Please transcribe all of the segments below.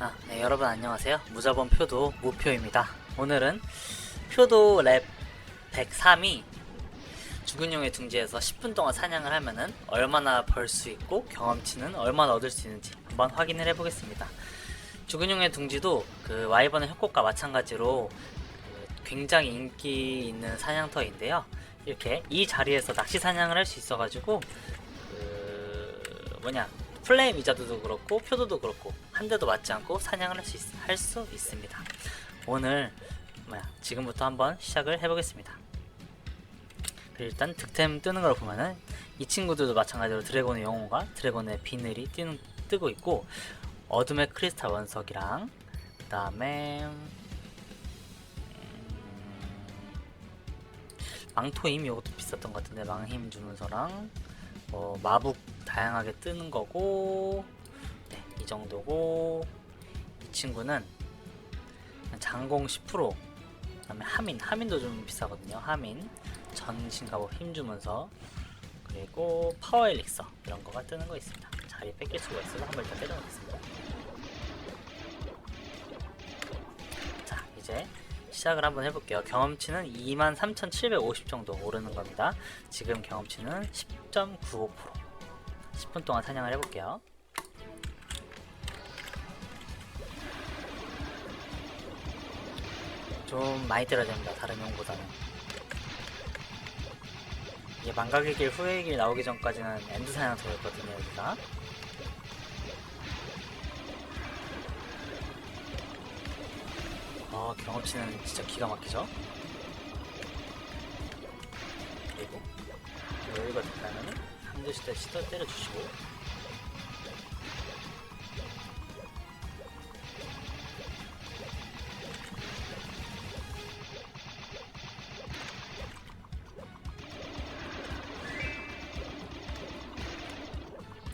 아, 네, 여러분 안녕하세요. 무자본 표도 무표입니다. 오늘은 표도 랩 103이 죽은 용의 둥지에서 10분 동안 사냥을 하면은 얼마나 벌 수 있고 경험치는 얼마나 얻을 수 있는지 한번 확인을 해보겠습니다. 죽은 용의 둥지도 그 와이번의 협곡과 마찬가지로 그 굉장히 인기 있는 사냥터인데요. 이렇게 이 자리에서 낚시 사냥을 할 수 있어가지고 그 뭐냐 플레임 이자도도 그렇고 표도도 그렇고 한 대도 맞지 않고 사냥을 할 수 할 수 있습니다. 오늘 뭐야 지금부터 한번 시작을 해보겠습니다. 일단 득템 뜨는 걸 보면은 이 친구들도 마찬가지로 드래곤의 영혼과 드래곤의 비늘이 뜨는, 뜨고 있고 어둠의 크리스탈 원석이랑 그 다음에 음, 망토임 이것도 비쌌던 것 같은데 망힘 주문서랑 뭐 마북 다양하게 뜨는 거고 네, 이 정도고 이 친구는 장공 10% 그다음에 하민 하민도 좀 비싸거든요. 하민 전신가복 힘 주면서 그리고 파워 엘릭서 이런 거가 뜨는 거 있습니다. 자리 뺏길 수가 있어서 한번 일단 때려놓겠습니다. 자 이제 시작을 한번 해볼게요. 경험치는 23,750 정도 오르는 겁니다. 지금 경험치는 10.95% 10분 동안 사냥을 해볼게요. 좀 많이 때려야 됩니다 다른 용보다는. 이게 망각의 길 후회의 길 나오기 전까지는 엔드 사냥터였거든요 여기가. 어 경험치는 진짜 기가 막히죠? 그리고 여유가 됐다면은 한 대씩 때 시도 때려주시고.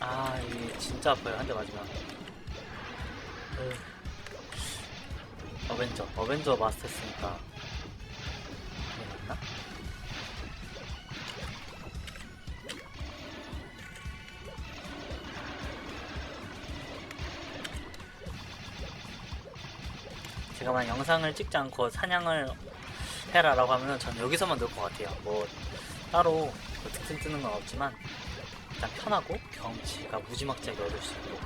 아 이게 진짜 아파요 한 대 맞으면. 으. 어벤져 어벤져 마스터 했으니까 제가 만약 영상을 찍지 않고 사냥을 해라 라고 하면은 전 여기서만 넣을 것 같아요. 뭐 따로 뭐 특징 뜨는 건 없지만 일단 편하고 경치가 무지막지하게 얻을 수 있고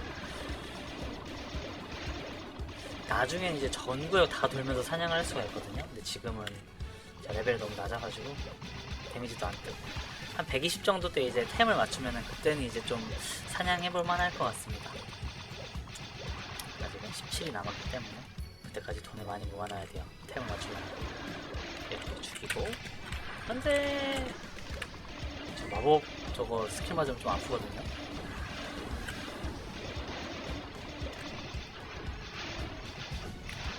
나중엔 이제 전구역 다 돌면서 사냥을 할 수가 있거든요. 근데 지금은 제 레벨이 너무 낮아가지고 데미지도 안 뜨고 한 120 정도 때 이제 템을 맞추면은 그때는 이제 좀 사냥해볼 만할 것 같습니다. 아직은 17이 남았기 때문에 그때까지 돈을 많이 모아놔야 돼요. 템을 맞추려면. 이렇게 죽이고. 근데 저 마법 저거 스킬 맞으면 좀 아프거든요.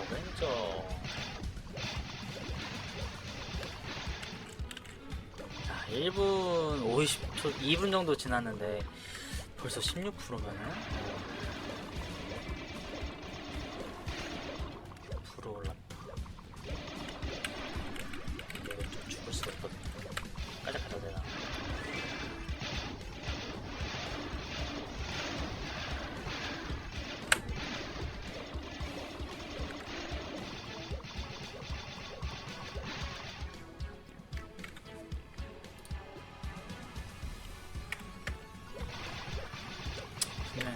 어벤져. 자, 1분 50초, 2분 정도 지났는데 벌써 16%면은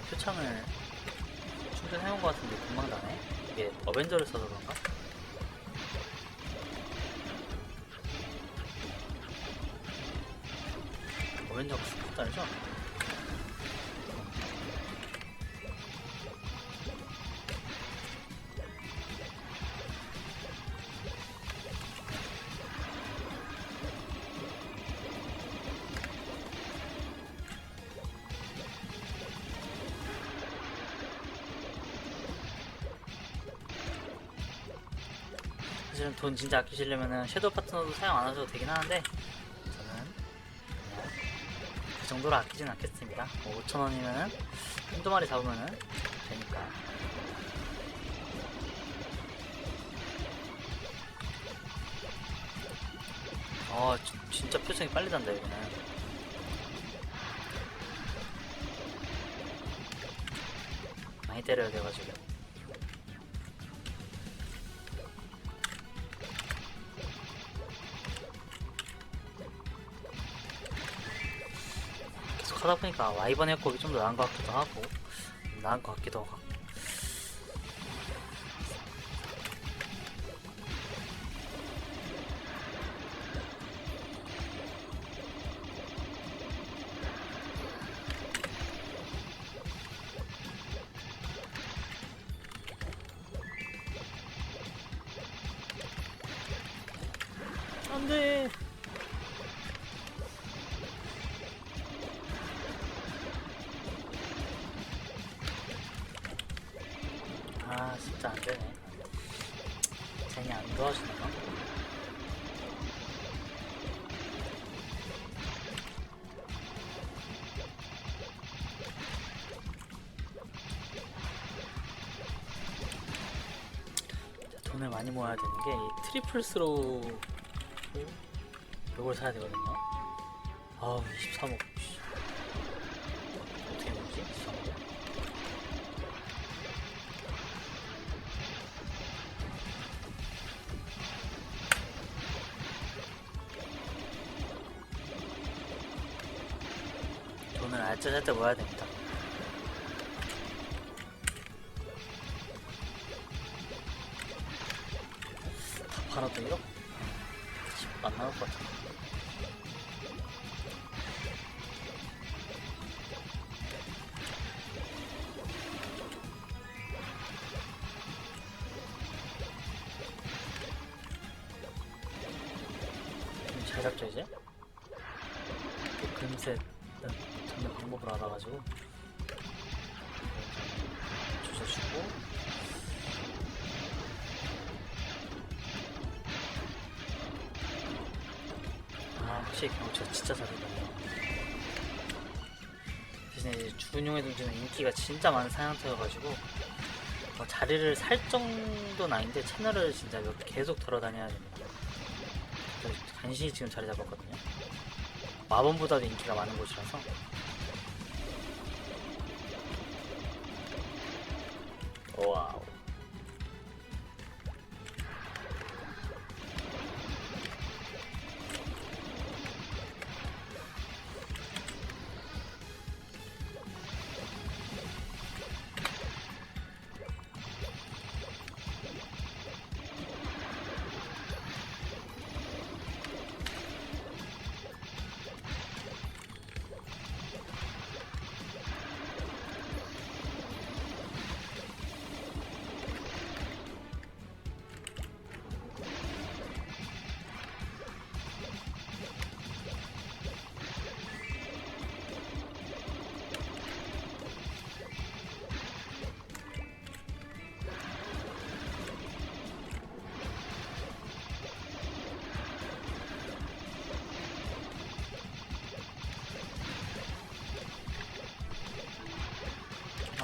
표창을 충전해온 것 같은데 금방 나네. 이게 어벤져를 써서 그런가? 어벤져가 스포달죠? 사실은 돈 진짜 아끼시려면은 섀도우 파트너도 사용 안 하셔도 되긴 하는데 저는 그 정도로 아끼진 않겠습니다. 뭐 5천원이면은 한두 마리 잡으면은 되니까. 어, 지- 진짜 표정이 빨리 단다, 이거는. 많이 때려야 돼가지고. 하다 보니까 와이번 협곡이 좀 더 나은 것 같기도 하고 나은 것 같기도 하고. 안돼 되네 쟤이 안 도와주네요. 돈을 많이 모아야 되는 게 이 트리플 스로우 요걸 사야 되거든요. 아우 23억 알짜잘짜 모아야 됩니다. 다 팔아도 1억? 10억 안 나올 것 같아. 가지고. 조져주고. 아 확실히 경찰 진짜 잘해요 대신에 이제 주군용의 동지는 인기가 진짜 많은 사냥터여가지고 뭐 자리를 살 정도는 아닌데 채널을 진짜 계속 돌아다녀야 됩니다. 간신히 지금 자리 잡았거든요. 마법보다도 인기가 많은 곳이라서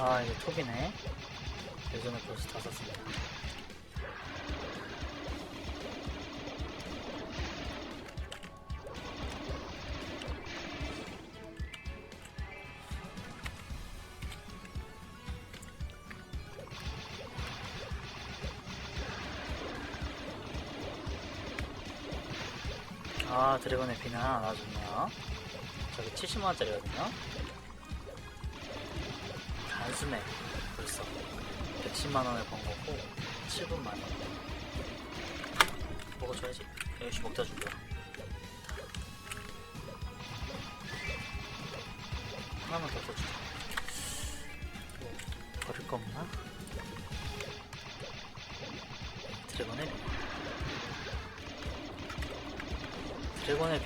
아 이게 톱이네. 예전에 벌써 다 썼습니다. 아 드래곤의 비는 하나. 나와줬네요. 저기 70만원짜리거든요 단숨에 벌써 110만원을 번 거고 7분 만에 먹어줘야지. 역시 먹자 준비야 하나만 더 써주자. 뭐, 버릴 거 없나? 드래곤의 드래곤의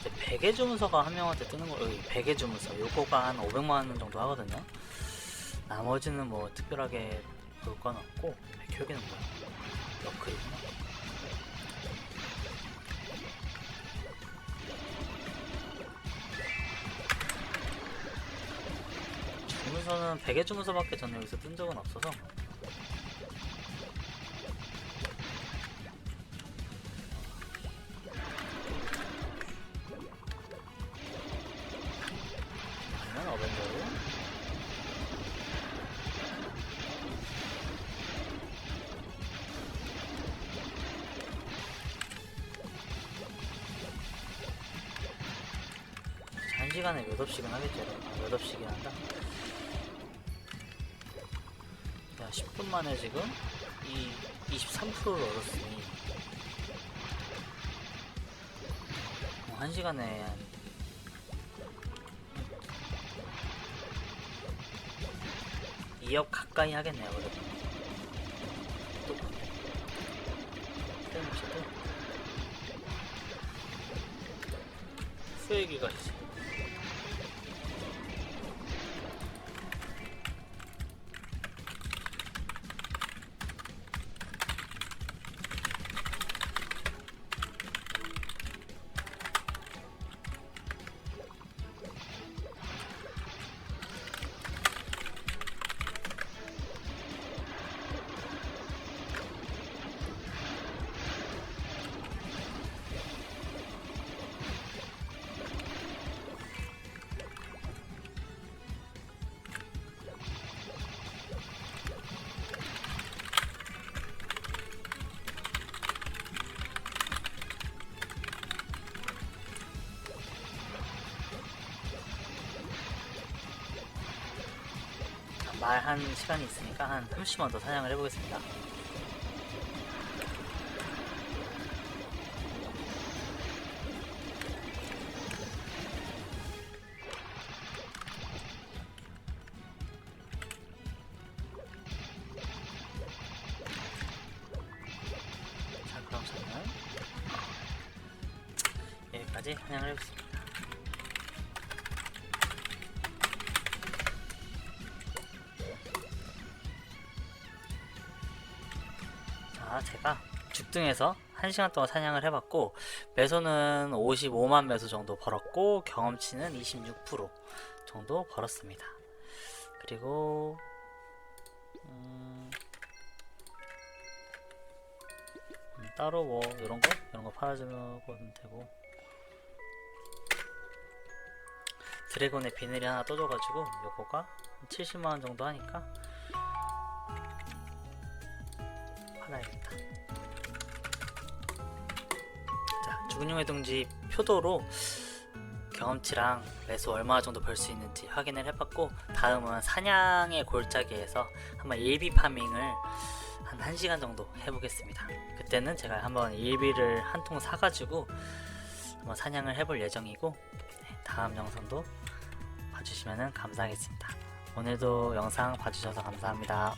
이제 베개 주문서가 한 명한테 뜨는 거 여기 베개 주문서. 요거가 한 500만원 정도 하거든요 나머지는 뭐 특별하게 볼 건 없고 백혈기는 뭐야? 너클이구나 주문서는 베개 주문서밖에 저는 여기서 뜬 적은 없어서. 아니면 어벤져로 시간에 몇 업씩은 하겠죠 몇 업씩이나 한다. 야 10분 만에 지금 이 23%를 얻었으니 어, 한 시간에 한 2억 가까이 하겠네요 그래도. 또. 또 수액이가 있어 말한 시간이 있으니까 한 30만 더 사냥을 해보겠습니다. 자, 그럼 저는 여기까지 사냥을 해보겠습니다. 자, 제가 죽등에서 1시간 동안 사냥을 해봤고 매소는 55만 매소 정도 벌었고 경험치는 26% 정도 벌었습니다. 그리고 음, 음, 따로 뭐 이런 거 이런 거 팔아주면 되고 드래곤의 비늘이 하나 떠줘가지고 요거가 70만 원 정도 하니까 팔아야겠다. 자, 죽은 용의 둥지 표도로 경험치랑 매수 얼마 정도 벌 수 있는지 확인을 해봤고 다음은 사냥의 골짜기에서 한번 일비 파밍을 한 1시간 정도 해보겠습니다. 그때는 제가 한번 일비를 한 통 사가지고 한번 사냥을 해볼 예정이고 네, 다음 영상도 봐주시면 감사하겠습니다. 오늘도 영상 봐주셔서 감사합니다.